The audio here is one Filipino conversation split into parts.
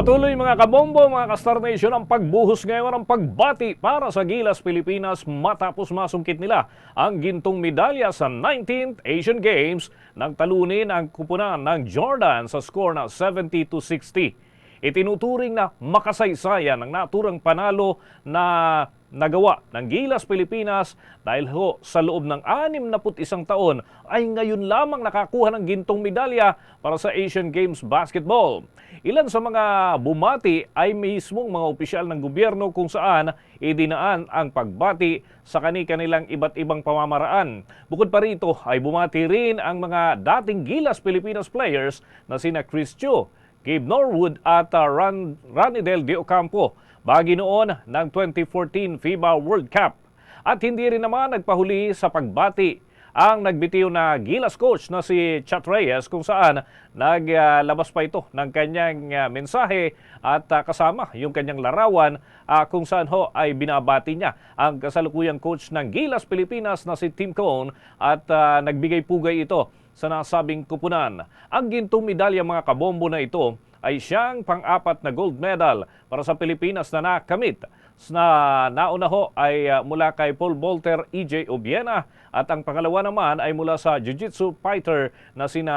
Patuloy mga kabombo, mga ka-Star Nation ang pagbuhos ngayon ng pagbati para sa Gilas Pilipinas matapos masungkit nila ang gintong medalya sa 19th Asian Games nang talunin ang kupunan ng Jordan sa score na 70 to 60. Itinuturing na makasaysayan ang naturang panalo na nagawa ng Gilas Pilipinas dahil ho sa loob ng 61 taon ay ngayon lamang nakakuha ng gintong medalya para sa Asian Games Basketball. Ilan sa mga bumati ay mismong mga opisyal ng gobyerno kung saan idinaan ang pagbati sa kani-kanilang iba't ibang pamamaraan. Bukod pa rito ay bumati rin ang mga dating Gilas Pilipinas players na sina Chris Chu, Gabe Norwood at uh, Ran, Ranidel De Ocampo bagi noon ng 2014 FIBA World Cup. At hindi rin naman nagpahuli sa pagbati ang nagbitiw na Gilas coach na si Chat Reyes kung saan naglabas pa ito ng kanyang uh, mensahe at uh, kasama yung kanyang larawan uh, kung saan ho ay binabati niya ang kasalukuyang coach ng Gilas Pilipinas na si Tim Cone at uh, nagbigay pugay ito sa nasabing kupunan. Ang gintong medalya mga kabombo na ito ay siyang pang-apat na gold medal para sa Pilipinas na nakamit. Na nauna ho ay uh, mula kay Paul Bolter, EJ Obiena at ang pangalawa naman ay mula sa Jiu-Jitsu fighter na sina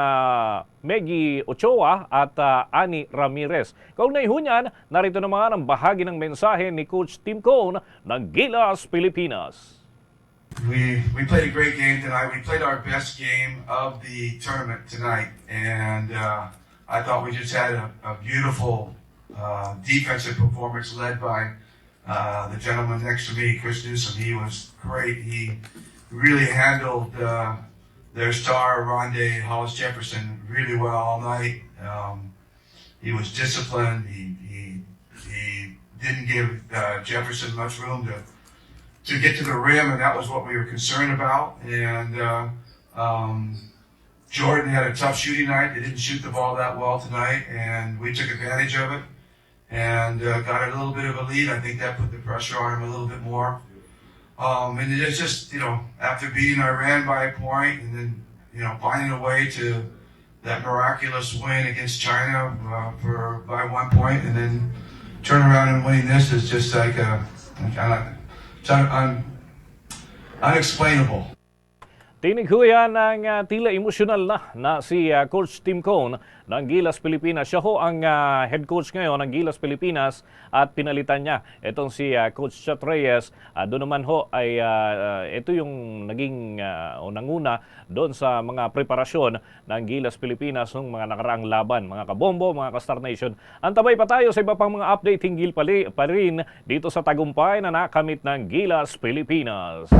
Meggy Ochoa at uh, Ani Ramirez. Kaugnay ho niyan, narito naman ang bahagi ng mensahe ni Coach Tim Cone ng Gilas Pilipinas. We we played a great game tonight. We played our best game of the tournament tonight, and uh, I thought we just had a, a beautiful uh, defensive performance led by uh, the gentleman next to me, Chris Newsom. He was great. He really handled uh, their star, Rondé Hollis Jefferson, really well all night. Um, he was disciplined. He he he didn't give uh, Jefferson much room to to get to the rim, and that was what we were concerned about. And uh, um, Jordan had a tough shooting night. They didn't shoot the ball that well tonight, and we took advantage of it and uh, got a little bit of a lead. I think that put the pressure on him a little bit more. Um, and it's just, you know, after beating Iran by a point and then, you know, finding a way to that miraculous win against China uh, for by one point and then turn around and winning this is just like a, kind un, un, unexplainable. Tinig ho yan ng uh, tila emosyonal na na si uh, Coach Tim Cone ng Gilas Pilipinas. Siya ho ang uh, head coach ngayon ng Gilas Pilipinas at pinalitan niya itong si uh, Coach Chat Reyes. Uh, doon naman ho ay uh, ito yung naging uh, o nanguna doon sa mga preparasyon ng Gilas Pilipinas ng mga nakaraang laban. Mga kabombo, mga ka-Star Nation. Antabay pa tayo sa iba pang mga update hinggil pa rin dito sa tagumpay na nakamit ng Gilas Pilipinas.